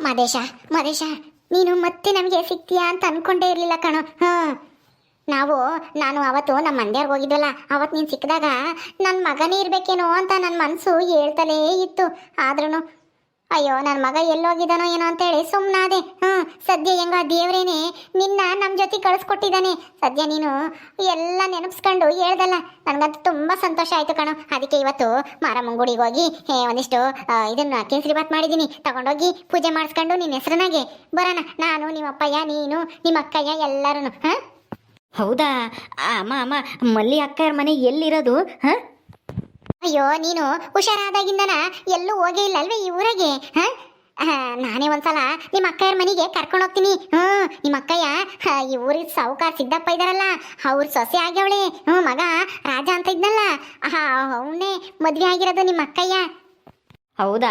ಮದೇಶ ಮದೇಶ ನೀನು ಮತ್ತೆ ನಮಗೆ ಸಿಗ್ತೀಯಾ ಅಂತ ಅನ್ಕೊಂಡೇ ಇರಲಿಲ್ಲ ಕಣೋ. ಹಾಂ. ನಾವು, ನಾನು ಅವತ್ತು ನಮ್ಮ ಮಂದ್ಯಾರ್ಗೆ ಹೋಗಿದ್ವಲ್ಲ ಅವತ್ತು ನೀನು ಸಿಕ್ಕಿದಾಗ ನನ್ನ ಮಗನೇ ಇರಬೇಕೇನೋ ಅಂತ ನನ್ನ ಮನಸ್ಸು ಹೇಳ್ತಲೇ ಇತ್ತು. ಆದ್ರೂ ಅಯ್ಯೋ ನನ್ನ ಮಗ ಎಲ್ಲೋಗಿದ್ದಾನೋ ಏನೋ ಅಂತೇಳಿ ಸುಮ್ಮನಾದೆ ಹ್ಞೂ ಸದ್ಯ ಹೆಂಗ ದೇವ್ರೇನೆ ನಿನ್ನ ನಮ್ಮ ಜೊತೆ ಕಳಿಸ್ಕೊಟ್ಟಿದ್ದಾನೆ ಸದ್ಯ ನೀನು ಎಲ್ಲ ನೆನಪಿಸ್ಕೊಂಡು ಹೇಳ್ದಲ್ಲ ನನಗಂತೂ ತುಂಬ ಸಂತೋಷ ಆಯಿತು ಕಣೋ. ಅದಕ್ಕೆ ಇವತ್ತು ಮಾರಮ್ಮಂಗುಡಿಗೆ ಹೋಗಿ ಹೇ ಒಂದಿಷ್ಟು ಇದನ್ನ ಕೇಸರಿ ಬಾತ್ ಮಾಡಿದ್ದೀನಿ ತಗೊಂಡೋಗಿ ಪೂಜೆ ಮಾಡಿಸ್ಕೊಂಡು ನಿನ್ನ ಹೆಸರನಾಗೆ ಬರೋಣ. ನಾನು ನಿಮ್ಮ ಅಪ್ಪಯ್ಯ ನೀನು ನಿಮ್ಮ ಅಕ್ಕಯ್ಯ ಎಲ್ಲರೂ ಹಾಂ? ಹೌದಾ? ಅಮ್ಮ ಅಮ್ಮ ಮಲ್ಲಿ ಅಕ್ಕಯ್ಯರ ಮನೆ ಎಲ್ಲಿರೋದು ಹಾಂ? ಅಯ್ಯೋ ನೀನು ಹುಷಾರಾದಾಗಿಂದನ ಎಲ್ಲೂ ಹೋಗೇ ಇಲ್ಲ ಅಲ್ವೇ ಈ ಊರಿಗೆ ಹ? ನಾನೇ ಒಂದ್ಸಲ ನಿಮ್ಮ ಅಕ್ಕಯ್ಯರ ಮನೆಗೆ ಕರ್ಕೊಂಡು ಹೋಗ್ತೀನಿ. ಹ್ಮ್ ನಿಮ್ಮ ಅಕ್ಕಯ್ಯ ಈ ಊರಿನ ಸಾವುಕಾರ ಸಿದ್ದಪ್ಪ ಇದಾರಲ್ಲ, ಅವ್ರ ಸೊಸೆ ಆಗ್ಯವಳೆ. ಹ್ಞೂ ಮಗ ರಾಜ ಅಂತ ಇದ್ನಲ್ಲ ಅವನೇ ಮದುವೆ ಆಗಿರೋದು ನಿಮ್ಮ ಅಕ್ಕಯ್ಯ. ಹೌದಾ?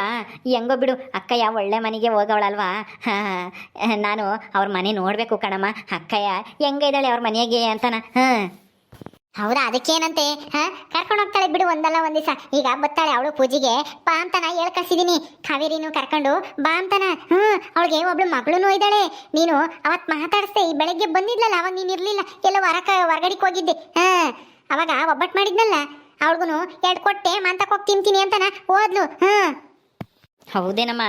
ಹೆಂಗೋ ಬಿಡು, ಅಕ್ಕಯ್ಯ ಒಳ್ಳೆ ಮನೆಗೆ ಹೋಗವಳಲ್ವಾ? ನಾನು ಅವ್ರ ಮನೆ ನೋಡಬೇಕು ಕಣಮ್ಮ. ಅಕ್ಕಯ್ಯ ಹೆಂಗಿದ್ದಾಳೆ ಅವ್ರ ಮನೆಗೆ ಅಂತನ. ಹಾಂ. ಹೌದಾ? ಅದಕ್ಕೇನಂತೆ, ಹಾ? ಕರ್ಕೊಂಡು ಹೋಗ್ತಾಳೆ ಬಿಡು ಒಂದಲ್ಲ ಒಂದ್ ದಿವಸ ಈಗ ಬತ್ತಾಳೆ ಅವಳು ಪೂಜೆಗೆ. ಬಾ ಅಂತ ನಾ ಹೇಳ್ಕಸಿದೀನಿ ಕಾವೇರಿನು ಕರ್ಕೊಂಡು ಬಾ ಅಂತನ. ಹ್ಮ್ ಅವಳಿಗೆ ಒಬ್ಳು ಮಗಳು ಇದ್ದಾಳೆ. ನೀನು ಅವತ್ ಮಾತಾಡಿಸ್ದೆ ಈ ಬೆಳಗ್ಗೆ ಬಂದಿದ್ಲಲ್ಲ, ಅವಾಗ ನೀನ್ ಇರ್ಲಿಲ್ಲ. ಎಲ್ಲ ಹೊರಕ ಹೊರಗಡಿಕ್ ಹೋಗಿದ್ದೆ. ಹಾ, ಅವಾಗ ಒಬ್ಬಟ್ಟು ಮಾಡಿದ್ನಲ್ಲ. ಅವಳಿಗೂ ಎರಡು ಕೊಟ್ಟೆ, ಮಾಂತಕ್ ಹೋಗಿ ತಿಂತೀನಿ ಅಂತಾನ ಹೋದ್ಲು ಹ್ಮ್ ಹೌದೇನಮ್ಮ?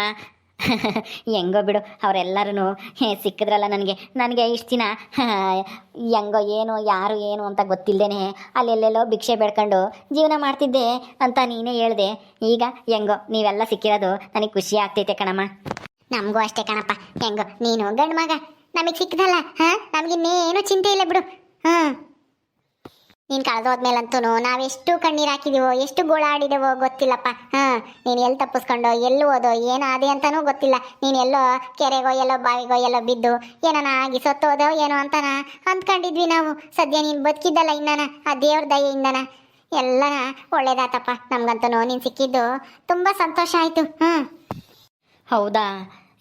ಹೆಂಗೋ ಬಿಡು ಅವರೆಲ್ಲರೂ ಸಿಕ್ಕಿದ್ರಲ್ಲ ನನಗೆ. ನನಗೆ ಇಷ್ಟು ದಿನ, ಹೆಂಗೋ ಏನು, ಯಾರು ಏನು ಅಂತ ಗೊತ್ತಿಲ್ಲದೇನೆ ಅಲ್ಲೆಲ್ಲೆಲ್ಲೋ ಭಿಕ್ಷೆ ಬೇಡ್ಕೊಂಡು ಜೀವನ ಮಾಡ್ತಿದ್ದೆ ಅಂತ ನೀನೇ ಹೇಳ್ದೆ. ಈಗ ಹೆಂಗೋ, ನೀವೆಲ್ಲ ಸಿಕ್ಕಿರೋದು ನನಗೆ ಖುಷಿ ಆಗ್ತೈತೆ ಕಣಮ್ಮ. ನಮಗೂ ಅಷ್ಟೇ ಕಣಪ್ಪ. ಹೆಂಗೋ, ನೀನು ಗಂಡು ಮಗ ನಮಗೆ ಸಿಕ್ಕದಲ್ಲ, ಹಾ? ನಮಗಿನ್ನೇನು ಚಿಂತೆ ಇಲ್ಲ ಬಿಡು. ಹ್ಮ್ ನೀನು ಕಳೆದೋದ್ಮೇಲಂತೂ ನಾವೆಷ್ಟು ಕಣ್ಣೀರು ಹಾಕಿದೀವೋ, ಎಷ್ಟು ಗೋಳಾಡಿದೆವೋ ಗೊತ್ತಿಲ್ಲಪ್ಪ. ಹಾಂ, ನೀನು ಎಲ್ಲಿ ತಪ್ಪಿಸ್ಕೊಂಡೋ, ಎಲ್ಲಿ ಹೋದೋ ಏನಾದೆ ಅಂತನೂ ಗೊತ್ತಿಲ್ಲ. ನೀನ್ ಎಲ್ಲೋ ಕೆರೆಗೋ, ಎಲ್ಲೋ ಬಾವಿಗೋ, ಎಲ್ಲೋ ಬಿದ್ದು ಏನನ ಆಗಿ ಸತ್ತೋದೋ ಏನೋ ಅಂತನ ಅಂದ್ಕೊಂಡಿದ್ವಿ ನಾವು. ಸದ್ಯ ನೀನು ಬದುಕಿದ್ದಲ್ಲ ಇನ್ನನ, ಆ ದೇವ್ರ ದಯೆಯಿಂದನ ಎಲ್ಲನ ಒಳ್ಳೇದಾತಪ್ಪ ನಮ್ಗಂತೂ ನೀನು ಸಿಕ್ಕಿದ್ದು ತುಂಬ ಸಂತೋಷ ಆಯಿತು. ಹ್ಞೂ ಹೌದಾ?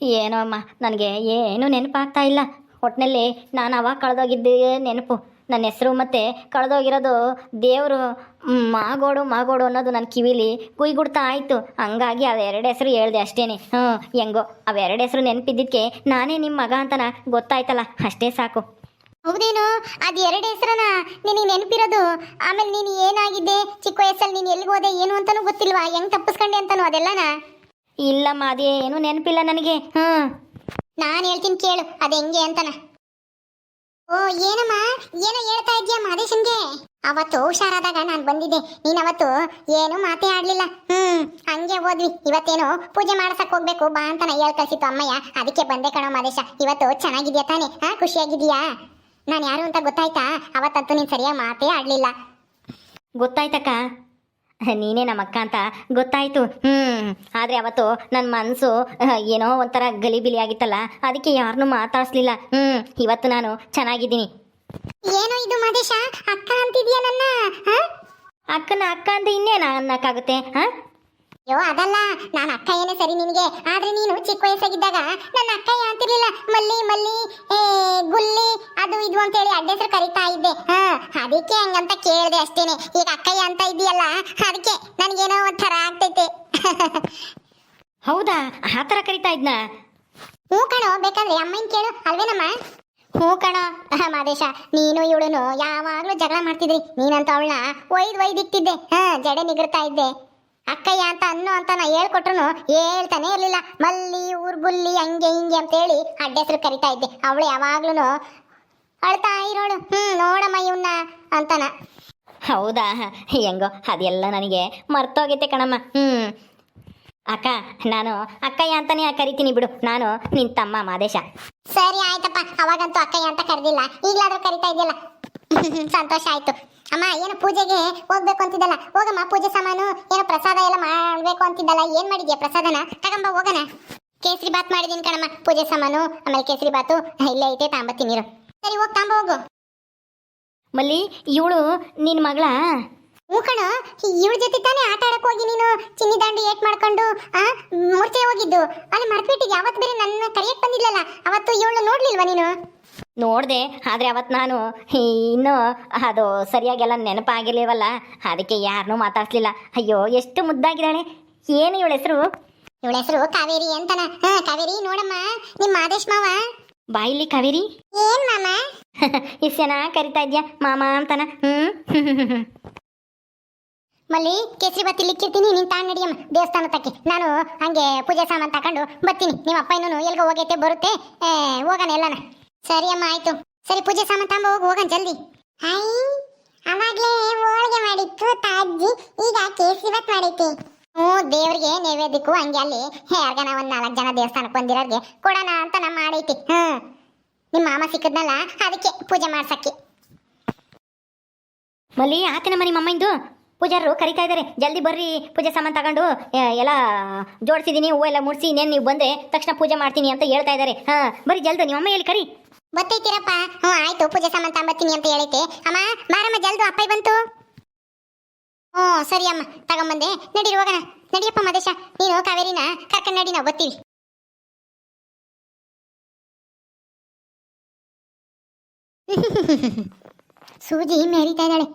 ಏನೋ ಅಮ್ಮ, ನನಗೆ ಏನು ನೆನಪಾಗ್ತಾ ಇಲ್ಲ. ಒಟ್ಟಿನಲ್ಲಿ ನಾನು ಅವಾಗ ಕಳೆದೋಗಿದ್ದೇ ನೆನಪು. ನನ್ನ ಹೆಸರು ಮತ್ತು ಕಳೆದೋಗಿರೋದು ದೇವರು ಮಾಗೋಡು ಮಾಗೋಡು ಅನ್ನೋದು ನನ್ನ ಕಿವಿಲಿ ಕುಯ್ಗುಡ್ತಾ ಆಯಿತು. ಹಂಗಾಗಿ ಅವೆರಡು ಹೆಸರು ಹೇಳ್ದೆ ಅಷ್ಟೇ ಹ್ಞೂ ಹೆಂಗೋ ಅವೆರಡು ಹೆಸರು ನೆನಪಿದ್ದಕ್ಕೆ ನಾನೇ ನಿಮ್ಮ ಮಗ ಅಂತನ ಗೊತ್ತಾಯ್ತಲ್ಲ. ಅಷ್ಟೇ ಸಾಕು. ಹೌದೇನು ಅದು ಎರಡು ಹೆಸರನ ನಿನಗೆ ನೆನಪಿರೋದು? ಆಮೇಲೆ ನೀನು ಏನಾಗಿದ್ದೆ? ಚಿಕ್ಕ ವಯಸ್ಸಲ್ಲಿ ನೀನು ಎಲ್ಲಿಗೆ ಹೋದೆ ಏನು ಅಂತಲೂ ಗೊತ್ತಿಲ್ವಾ? ಹೆಂಗ್ ತಪ್ಪಿಸ್ಕೊಂಡೆ ಅಂತಾನು ಅದೆಲ್ಲನ? ಇಲ್ಲಮ್ಮ ಅದೇನು ನೆನಪಿಲ್ಲ ನನಗೆ. ಹ್ಞೂ ನಾನು ಹೇಳ್ತೀನಿ ಕೇಳು ಅದು ಹೆಂಗೆ ಅಂತನ? ಓ, ಏನಮ್ಮ? ಏನೋ ಹೇಳ್ತಾ ಇದ್ಯಾ ಮಾದೇಶನ್ಗೆ? ಅವತ್ತು ಹುಷಾರಾದಾಗ ನಾನು ಬಂದಿದ್ದೆ. ನೀನ್ ಅವತ್ತು ಏನು ಮಾತೇ ಆಡ್ಲಿಲ್ಲ. ಹ್ಮ್, ಹಂಗೆ ಹೋದ್ವಿ. ಇವತ್ತೇನು ಪೂಜೆ ಮಾಡ್ಸಕ್ ಹೋಗ್ಬೇಕು, ಬಾ ಅಂತ ನಾ ಹೇಳ್ ಕಳ್ಸಿತ್ತು ಅಮ್ಮಯ್ಯ. ಅದಕ್ಕೆ ಬಂದೆ ಕಣೋ ಮಾದೇಶ. ಇವತ್ತು ಚೆನ್ನಾಗಿದ್ಯಾ ತಾನೇ? ಹಾ ಖುಷಿಯಾಗಿದ್ಯಾ ನಾನು ಯಾರು ಅಂತ ಗೊತ್ತಾಯ್ತಾ? ಅವತ್ತಂತೂ ನೀನ್ ಸರಿಯಾಗಿ ಮಾತೇ ಆಡ್ಲಿಲ್ಲ. ಗೊತ್ತಾಯ್ತಕ್ಕ. ನೀನೇ ನಮ್ಮ ಅಕ್ಕ ಅಂತ ಗೊತ್ತಾಯ್ತು. ಹ್ಞೂ ಆದರೆ ಅವತ್ತು ನನ್ನ ಮನಸ್ಸು ಏನೋ ಒಂಥರ ಗಲಿಬಿಲಿ ಆಗಿತ್ತಲ್ಲ ಅದಕ್ಕೆ ಯಾರನ್ನೂ ಮಾತಾಡಿಸ್ಲಿಲ್ಲ. ಹ್ಞೂ ಇವತ್ತು ನಾನು ಚೆನ್ನಾಗಿದ್ದೀನಿ. ಏನು ಇದು ಮಾದೇಶ ಅಕ್ಕ ಅಂತಿದ್ಯಾ ನನ್ನ? ಹಾ? ಅಕ್ಕನ ಅಕ್ಕ ಅಂತ ಇನ್ನೇನ ಅನ್ನಕ್ಕಾಗುತ್ತೆ ಹ? ಅಯ್ಯೋ ಅದಲ್ಲ. ನಾನು ಅಕ್ಕ ಏನೇ ಸರಿ ನಿನಗೆ. ಆದ್ರೆ ನೀನು ಚಿಕ್ಕ ವಯಸ್ಸಾಗಿದ್ದಾಗ ನನ್ನ ಅಕ್ಕ ಅಂತಿರ್ಲಿಲ್ಲ. ಮಲ್ಲಿ ಮಲ್ಲಿ ಏ ಗುಲ್ಲಿ ಅದು ಇದು ಅಂತೇಳಿ ಅಡ್ಡ ಹೆಸರು ಕರಿತಾ ಇದ್ದೆ. ಹಾ ಅದಕ್ಕೆ ಹಂಗಂತ ಕೇಳಿದೆ ಅಷ್ಟೇನೆ. ಈಗ ಅಕ್ಕಯ್ಯ ಅಂತ ಇದೆಯಲ್ಲ ಅದಕ್ಕೆ ನನಗೇನೋ ಒಂಥರ ಆಗ್ತೈತೆ. ಹೌದಾ? ಆ ಥರ ಕರಿತಾ ಇದ್ನಾ? ಹ್ಞೂ ಕಣೋ ಬೇಕಂದ್ರೆ ಅಮ್ಮನ ಕೇಳು ಅಲ್ವೇನಮ್ಮ? ಹ್ಞೂ ಕಣೋ. ಮಾದೇಶ ನೀನು ಇವಳುನು ಯಾವಾಗಲೂ ಜಗಳ ಮಾಡ್ತಿದ್ರಿ. ನೀನಂತ ಅವಳನ್ನ ಒಯ್ದು ಇಟ್ಟಿದ್ದೆ ಹಾ ಜಡೆ ನಿಗರ್ತಾ ಇದ್ದೆ. ಅಕ್ಕಯ್ಯ ಅಂತ ಅನ್ನು ಅಂತ ನಾ ಹೇಳ್ಕೊಟ್ರು ಹೇಳ್ತಾನೆ ಇರಲಿಲ್ಲ. ಮಲ್ಲಿ ಊರ್ಗುಲ್ಲಿ ಹಂಗೆ ಹಿಂಗೆ ಅಂತ ಹೇಳಿ ಅಡ್ಡ ಹೆಸರು ಕರಿತಾ ಇದ್ದೆ. ಅವಳು ಯಾವಾಗ್ಲೂ ಅಳ್ತಾ ಇರೋಳು. ಹ್ಮ್ ನೋಡಮ್ಮ ಇವನ್ನ ಅಂತಾನ. ಹೌದಾ? ಹೆಂಗೋ ಅದೆಲ್ಲ ನನಗೆ ಮರ್ತೋಗೈತೆ ಕಣಮ್ಮ. ಹ್ಞೂ ಅಕ್ಕ ನಾನು ಅಕ್ಕಯ್ಯ ಅಂತಾನೆ ಕರಿತೀನಿ ಬಿಡು. ನಾನು ನಿನ್ ತಮ್ಮ ಮಾದೇಶ. ಸರಿ ಆಯ್ತಪ್ಪ. ಅವಾಗಂತೂ ಅಕ್ಕಯ್ಯ ಅಂತ ಕರೆದಿಲ್ಲ. ಈಗಲಾದ್ರೂ ಕರಿತಾ ಇದೆಯಲ್ಲ? ಸಂತೋಷ ಆಯ್ತು. ಅಮ್ಮ ಏನು ಪೂಜೆಗೆ ಹೋಗ್ಬೇಕು ಅಂತಿದ್ದಲ್ಲ? ಹೋಗಮ್ಮ ಪೂಜೆ ಸಾಮಾನು ಏನೋ ಪ್ರಸಾದ ಎಲ್ಲ ಮಾಡ್ಬೇಕು ಅಂತಿದ್ದಲ್ಲ? ಏನ್ ಮಾಡಿದ್ಯಾ ಪ್ರಸಾದನ? ತಗೊಂಬ ಹೋಗೋಣ. ಕೇಸರಿ ಬಾತ್ ಮಾಡಿದೀನಿ ಕಣಮ್ಮ. ಪೂಜೆ ಸಾಮಾನು ಆಮೇಲೆ ಕೇಸರಿ ಬಾತು. ಇಲ್ಲೇ ಐತೆ ತಾಂಬತ್ತೀನಿ ಸರಿ ಹೋಗಿ ತಾಂಬ ಹೋಗು. ಮಲ್ಲಿ ಇವಳು ನಿನ್ ಮಗಳ? ಹ್ಞೂ ಕಣ ಇವಳ ಜೊತೆ ತಾನೇ ಆಟ ಆಡಕ್ ಹೋಗಿ ನೀನು ಚಿನ್ನಿ ದಾಂಡು ಏಟ್ ಮಾಡ್ಕೊಂಡು ಆ ಮೂರ್ಛೆ ಹೋಗಿದ್ದು. ಅಲ್ಲಿ ಮರ್ತ್ಬಿಟ್ಟಿಗೆ ಅವತ್ತು ಬೇರೆ ನನ್ನ ಕರಿಯಕ್ ಬಂದಿಲ್ಲಲ್ಲ? ಅವತ್ತು ಇವಳು ನೋಡ್ಲಿಲ್ವಾ ನೀನು? ನೋಡಿದೆ ಆದ್ರೆ ಅವತ್ತು ನಾನು ಇನ್ನು ಅದು ಸರಿಯಾಗೆಲ್ಲ ನೆನಪಾಗಿರ್ಲಿವಲ್ಲ? ಅದಕ್ಕೆ ಯಾರನ್ನೂ ಮಾತಾಡ್ಸ್ಲಿಲ್ಲ. ಅಯ್ಯೋ ಎಷ್ಟು ಮುದ್ದಾಗಿದ್ದಾಳೆ. ಏನು ಇವಳ ಹೆಸರು? ಇವಳ ಹೆಸರು ಕಾವೇರಿ ಅಂತನ. ಹಾ ಕಾವೇರಿ ನೋಡಮ್ಮ. ನಿಮ್ಮ ಆದೇಶ್ ಮಾವ. ಬಾಯಿಲಿ ಕಾವೇರಿ? ಏನ್ ಮಾಮ? ಇಷ್ಟು ಕರಿತಾ ಇದ್ಯಾ? ಮಾಮ ಅಂತಾನ. ಹ್ಞೂ ಮಲ್ಲಿ ಕೇಸರಿ ಬತ್ತಿ ಲಿಕ್ಕಿರ್ತೀನಿ ನೀನು ತಾನು ನಡಿಯಮ್ಮ ದೇವಸ್ಥಾನ ತಕ್ಕೆ ನಾನು ಹಂಗೆ ಪೂಜೆ ಸಾಮಾನು ತಕೊಂಡು ಬರ್ತೀನಿ. ನಿಮ್ಮ ಅಪ್ಪ ಇನ್ನೂ ಎಲ್ಗೋ ಹೋಗೈತೆ ಬರುತ್ತೆ. ಹೋಗಣ ಎಲ್ಲನ. ಸರಿ ಅಮ್ಮ ಆಯ್ತು. ಸರಿ ಪೂಜೆ ಸಾಮಾನು ತಾಂಬ ಹೋಗಿ ಹೋಗೋಣ ಜಲ್ದಿ. ಹಾಯ್ ಅವಾಗ್ಲೇ ಹೋಳಿಗೆ ಮಾಡಿತ್ತು ತಾಜ್ಜಿ ಈಗ ಕೇಸರಿ ಬತ್ ಮಾಡೈತಿ. ಹ್ಞೂ ದೇವ್ರಿಗೆ ನೈವೇದ್ಯಕ್ಕೂ ಹಂಗೆ ಅಲ್ಲಿ ಯಾರ್ಗನ ಒಂದು ನಾಲ್ಕು ಜನ ದೇವಸ್ಥಾನಕ್ಕೆ ಬಂದಿರೋರಿಗೆ ಕೊಡೋಣ ಅಂತ ನಮ್ಮ ಮಾಡೈತಿ. ಹ್ಞೂ. ನಿಮ್ಮ ಮಾಮ ಸಿಕ್ಕದ್ನಲ್ಲ ಅದಕ್ಕೆ ಪೂಜೆ ಮಾಡ್ಸಕ್ಕೆ. ಮಲ್ಲಿ ಆತನ ಮನೆ ಮಮ್ಮಂದು ಪೂಜಾರರು ಕರಿತಾ ಇದ್ದಾರೆ. ಜಲ್ದಿ ಬರ್ರಿ, ಪೂಜೆ ಸಾಮಾನು ತಗೊಂಡು ಎಲ್ಲ ಜೋಡಿಸಿದ್ದೀನಿ ಹೂವು ಎಲ್ಲ ಮುಡಿಸಿ ಇನ್ನೇನು ನೀವು ಬಂದರೆ ತಕ್ಷಣ ಪೂಜೆ ಮಾಡ್ತೀನಿ ಅಂತ ಹೇಳ್ತಾ ಇದ್ದಾರೆ. ಹಾಂ, ಬರ್ರಿ ಜಲ್ದು, ನಿಮ್ಮ ಅಮ್ಮ ಎಲ್ಲಿ ಕರಿ? ಬತ್ತೈತಿರಪ್ಪ. ಹ್ಞೂ, ಆಯ್ತು, ಪೂಜೆ ಸಾಮಾನು ತಗೊಂಬತ್ತೀನಿ ಅಂತ ಹೇಳೈತೆ ಅಮ್ಮ, ಮಾರಮ್ಮ, ಜಲ್ದು, ಅಪ್ಪ ಬಂತು. ಹ್ಞೂ, ಸರಿ ಅಮ್ಮ, ತಗೊಂಬಂದೆ. ನಡೀರಿ, ಹೋಗೋಣ. ನಡಿಯಪ್ಪ ಮದೇಶ ನೀನು ಕಾವೇರಿನ ಕರ್ಕೊಂಡು ನಡಿ ನಾವು ಬರ್ತೀವಿ. ಸೂಜಿ ಮೆರಿತಾ ಇದ್ದಾಳೆ.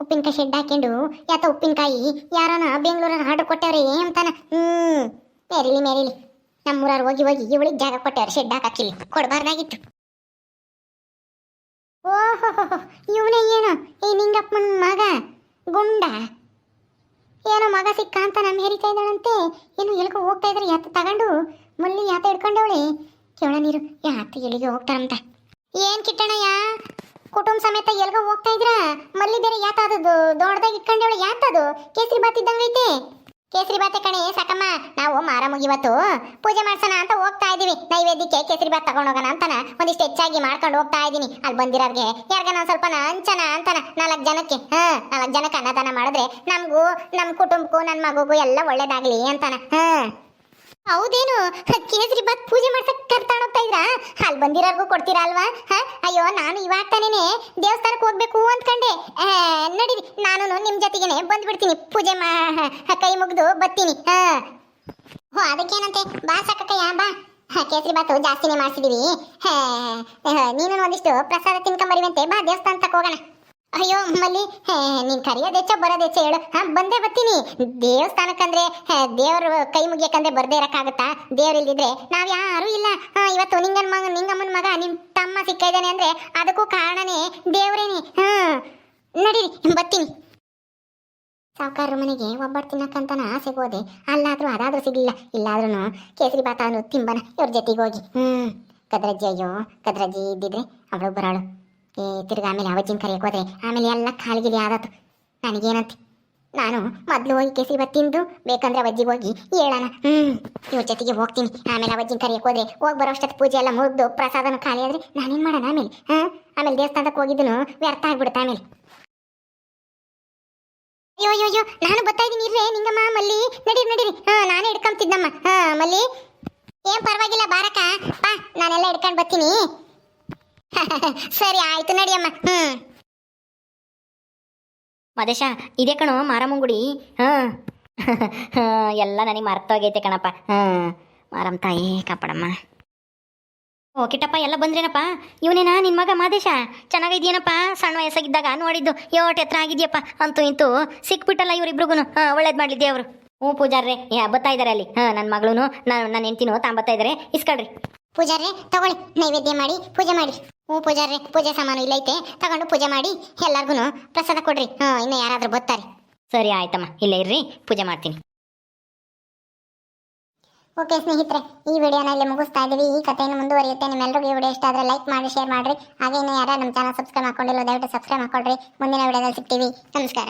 ಉಪ್ಪಿನಕಾಯಿ ಶೆಡ್ ಹಾಕೊಂಡು, ಯಾತ ಉಪ್ಪಿನಕಾಯಿ, ಯಾರನ ಬೆಂಗಳೂರಲ್ಲಿ ಆರ್ಡರ್ ಕೊಟ್ಟವ್ರಿ ಅಂತಾನ. ಹ್ಮ್. ಮೇರಿಲಿ ಮೇರಿಲಿ ನಮ್ಮೂರಾರು ಹೋಗಿ ಹೋಗಿ, ಇವಳಿಗೆ ಜಾಗ ಕೊಟ್ಟವ್ರಿ ಶೆಡ್ ಹಾಕಿಲ್ಲ ಕೊಡಬಾರ್ದಾಗಿತ್ತು. ಓಹೋ ಇವನೇ ಏನೋ? ಈ ನಿಂಗಪ್ಪನ ಮಗ? ಗುಂಡ? ಏನೋ ಮಗ ಸಿಕ್ಕ ಅಂತ ನಮ್ಮ ಹೇರಿತಾ ಇದ್ದಾಳಂತೆ. ಏನು ಎಲ್ಗೋ ಹೋಗ್ತಾ ಇದ್ರೆ, ಯಾತ ತಗೊಂಡು. ಮಲ್ಲಿ ಯಾತ ಹಿಡ್ಕೊಂಡವಳೆ. ಕೇಳ ನೀರು, ಯಾತ ಎಲ್ಲಿಗೆ ಹೋಗ್ತಾರಂತ. ಏನ್ ಕಿಟ್ಟಣಯ್ಯ? ಕುಟುಂಬ ಸಮೇತ ಎಲ್ಗೋ ಹೋಗ್ತಾ ಇದ್ರ ಮಲ್ಲಿ ಬೇರೆ ಯಾತ ಅದು ದೊಡ್ಡದಾಗಿ ಇಟ್ಕೊಂಡವಳೆ ಯಾತದು ಕೇಸರಿ ಬಾತ್ ಇದ್ದಂಗೈತೆ ಕೇಸರಿ ಬಾತೆ ಕಣೆ, ಸಾಕಮ್ಮ. ನಾವು ಮಾರಮ್ಮ ಇವತ್ತು ಪೂಜೆ ಮಾಡ್ಸೋಣ ಅಂತ ಹೋಗ್ತಾ ಇದೀವಿ. ನೈವೇದ್ಯಕ್ಕೆ ಕೇಸರಿ ಬಾತ್ ತಗೊಂಡೋಗೋಣ ಅಂತಾನ. ಒಂದಿಷ್ಟು ಹೆಚ್ಚಾಗಿ ಮಾಡ್ಕೊಂಡು ಹೋಗ್ತಾ ಇದೀನಿ. ಅಲ್ಲಿ ಬಂದಿರೋರ್ಗೆ ಯಾರ್ಗನ ಸ್ವಲ್ಪ ಹಂಚನ ಅಂತಾನ. ನಾಲ್ಕು ಜನಕ್ಕೆ, ಹಾ, ನಾಲ್ಕು ಜನಕ್ಕೆ ಅನ್ನದಾನ ಮಾಡಿದ್ರೆ ನಮಗೂ ನಮ್ಮ ಕುಟುಂಬಕ್ಕೂ ನನ್ನ ಮಗುಗೂ ಎಲ್ಲ ಒಳ್ಳೇದಾಗ್ಲಿ ಅಂತಾನ. ಹಾ. ಹೌದೇನು? ಕೇಸರಿ ಬಾತ್ ಪೂಜೆ ಮಾಡ್ಸಕ್ ಕರ್ತಾಣ ಹೋಗ್ತಾ ಇದ್ರಾ? ಅಲ್ಲಿ ಬಂದಿರೋರ್ಗೂ ಕೊಡ್ತೀರಾ ಅಲ್ವಾ? ಅಯ್ಯೋ, ನಾನು ಇವಾಗ ತಾನೇನೆ ದೇವಸ್ಥಾನಕ್ಕೆ ಹೋಗ್ಬೇಕು ಅಂದ್ಕೊಂಡೆ. ನಡೀರಿ ನಾನು ನಿಮ್ ಜೊತೆಗೇನೆ ಬಂದ್ಬಿಡ್ತೀನಿ. ಪೂಜೆ ಮಾ, ಕೈ ಮುಗಿದು ಬರ್ತೀನಿ ಹಾ. ಅದಕ್ಕೇನಂತೆ? ಬಾ ಸಾಕಕ್ಕಯ್ಯ, ಬಾ. ಕೇಸರಿ ಬಾತು ಜಾಸ್ತಿನೇ ಮಾಡ್ಸಿದೀವಿ. ನೀನು ಒಂದಿಷ್ಟು ಪ್ರಸಾದ ತಿನ್ಕೊಂಬರಿವಂತೆ ಬಾ ದೇವಸ್ಥಾನ ತಕ್ಕ ಹೋಗೋಣ. ಅಯ್ಯೋ, ಮಲ್ಲಿ ನೀನ್ ಕರೆಯೋದೆಚ್ಚ ಬರೋದೆಚ್ಚ ಹೇಳು. ಹಾ, ಬಂದೇ ಬರ್ತೀನಿ. ದೇವಸ್ಥಾನಕ್ಕಂದ್ರೆ ದೇವ್ರ ಕೈ ಮುಗಿಯಕ್ಕಂದ್ರೆ ಬರ್ದೇ ಇರಕ್ಕಾಗತ್ತಾ? ದೇವ್ರ ಇಲ್ದಿದ್ರೆ ನಾವ್ ಯಾರು ಇಲ್ಲ. ಇವತ್ತು ನಿಂಗನ್ ಮಗ, ನಿಂಗಮ್ಮನ ಮಗ, ನಿಮ್ ತಮ್ಮ ಸಿಕ್ಕ ಇದ್ದಾನೆ ಅಂದ್ರೆ ಅದಕ್ಕೂ ಕಾರಣನೇ ದೇವ್ರೇನೆ. ಹಾ, ನಡೀರಿ, ಬರ್ತೀನಿ. ಸಾವುಕಾರ ಮನೆಗೆ ಒಬ್ಬಟ್ಟು ತಿನ್ನಕ್ಕಂತನ ಆಸೆ ಹೋದೆ. ಅಲ್ಲಾದ್ರೂ ಅದಾದ್ರೂ ಸಿಗ್ಲಿಲ್ಲ. ಇಲ್ಲಾದ್ರೂ ಕೇಸರಿ ಬಾತ ತಿಂಬನ, ಇವ್ರ ಜೊತೆಗೆ ಹೋಗಿ. ಹ್ಮ್, ಕದ್ರಜ್ಜಿ, ಅಯ್ಯೋ, ಕದ್ರಜ್ಜಿ ಇದ್ದಿದ್ರೆ ಅವಳು ಬರಾಳು ಏ, ತಿರ್ಗ ಆಮೇಲೆ ಅವಜ್ಜಿನ ಕರೆಯಕ್ಕೆ ಹೋದ್ರೆ ಆಮೇಲೆ ಎಲ್ಲ ಕಾಲಿಗಿಲಿ ಆದತ್ತು. ನನಗೇನಂತೆ? ನಾನು ಮೊದಲು ಹೋಗಿ ಕೇಸರಿ ಬತ್ತಿಂದು ಬೇಕಂದ್ರೆ ಅವಜ್ಜಿಗೆ ಹೋಗಿ ಹೇಳೋಣ. ಹ್ಞೂ ಇವ್ರ ಜೊತೆಗೆ ಹೋಗ್ತೀನಿ. ಆಮೇಲೆ ಅವಜ್ಜಿನ ಕರೆಯಕ್ಕೆ ಹೋದ್ರೆ ಹೋಗಿ ಬರೋ ಅಷ್ಟೊತ್ತು ಪೂಜೆ ಎಲ್ಲ ಮುಗಿದು ಪ್ರಸಾದನ ಖಾಲಿ ಆದರೆ ನಾನೇನು ಮಾಡೋಣ ಆಮೇಲೆ? ಹಾಂ ಆಮೇಲೆ ದೇವಸ್ಥಾನಕ್ಕೆ ಹೋಗಿದ್ದನು ವ್ಯರ್ಥ ಆಗ್ಬಿಡುತ್ತೆ ಆಮೇಲೆ. ಅಯ್ಯೋ ಅಯ್ಯೋ ನಾನು ಬರ್ತಾ ಇದ್ದೀನಿ, ಇರ್ರೆ, ನಿಂಗಮ್ಮ, ಮಲ್ಲಿ. ನಡೀರಿ ನಡೀರಿ. ಹಾಂ, ನಾನೇ ಹಿಡ್ಕೊಂತಿದ್ದಮ್ಮ ಹಾಂ, ಮಲ್ಲಿ. ಏನ್ ಪರವಾಗಿಲ್ಲ, ಬಾರಕ್ಕ. ಪಾ ನಾನೆಲ್ಲ ಹಿಡ್ಕೊಂಡು ಬರ್ತೀನಿ. ಸರಿ, ಆಯ್ತು, ನಡಿಯಮ್ಮ. ಹ್ಮ್. ಮದೇಶ, ಇದೇ ಕಣೋ, ಮಾರಮ್ಮಂಗುಡಿ. ಹ ಎಲ್ಲ ನನಗೆ ಮರ್ತೋಗೈತೆ ಕಣಪ್ಪ. ಹಾಂ ಮಾರಮ್ಮ ತಾಯಿ, ಕಾಪಾಡಮ್ಮ. ಓ, ಕಿಟ್ಟಪ್ಪ, ಎಲ್ಲ ಬಂದ್ರೇನಪ್ಪ? ಇವನೇನಾ ನಿನ್ನ ಮಗ ಮಾದೇಶ? ಚೆನ್ನಾಗಿದ್ಯೇನಪ್ಪ? ಸಣ್ಣ ವಯಸ್ಸಾಗಿದ್ದಾಗ ನೋಡಿದ್ದು ಯೋಟ್ ಎತ್ರ ಆಗಿದ್ಯಪ್ಪ ಅಂತೂ ಇಂತೂ ಸಿಕ್ಬಿಟ್ಟಲ್ಲ ಇವರಿಬ್ರಿಗೂ ಹಾಂ, ಒಳ್ಳೇದು ಮಾಡಲಿ ದೇವರು ಹ್ಞೂ ಪೂಜಾರ್ರೆ ಯಾ ಬರ್ತಾ ಇದ್ದಾರೆ ಅಲ್ಲಿ. ಹಾಂ ನನ್ನ ಮಗಳು ನಾನು ನನ್ನ ಹೆಂಡ್ತಿನೂ ತಾಂಬತ್ತಾ ಇದ್ದಾರೆ ಇಸ್ಕೊಳ್ರಿ. ಪೂಜಾರ್ರೆ, ತಗೊಳ್ಳಿ, ನೈವೇದ್ಯ ಮಾಡಿ, ಪೂಜೆ ಮಾಡಿ. ಹ್ಞೂ ಪೂಜಾರ್ರೆ, ಪೂಜೆ ಸಾಮಾನು ಇಲ್ಲೈತೆ ತಗೊಂಡು ಪೂಜೆ ಮಾಡಿ ಎಲ್ಲರಿಗೂ ಪ್ರಸಾದ ಕೊಡ್ರಿ. ಹ್ಞೂ, ಇನ್ನು ಯಾರಾದರೂ ಬರ್ತಾರೆ. ಸರಿ ಆಯ್ತಮ್ಮ, ಇಲ್ಲೇ ಇರ್ರಿ, ಪೂಜೆ ಮಾಡ್ತೀನಿ. ಓಕೆ ಸ್ನೇಹಿತರೆ, ಈ ವಿಡಿಯೋನ ಇಲ್ಲಿ ಮುಗಿಸ್ತಾ ಇದ್ದೀವಿ. ಈ ಕಥೆಯನ್ನು ಮುಂದುವರಿಯುತ್ತೆ. ನಿಮ್ಮೆಲ್ಲರಿಗೂ ಈ ವಿಡಿಯೋ ಇಷ್ಟ ಆದರೆ ಲೈಕ್ ಮಾಡಿ ಶೇರ್ ಮಾಡಿರಿ. ಹಾಗೆ ಇನ್ನು ಯಾರು ನಮ್ಮ ಚಾನಲ್ ಸಬ್ಸ್ಕ್ರೈಬ್ ಮಾಡ್ಕೊಂಡಿಲ್ಲ ದಯವಿಟ್ಟು ಸಬ್ಸ್ಕ್ರೈಬ್ ಮಾಡ್ಕೊಳ್ರಿ. ಮುಂದಿನ ವಿಡಿಯೋದಲ್ಲಿ ಸಿಗ್ತೀವಿ. ನಮಸ್ಕಾರ.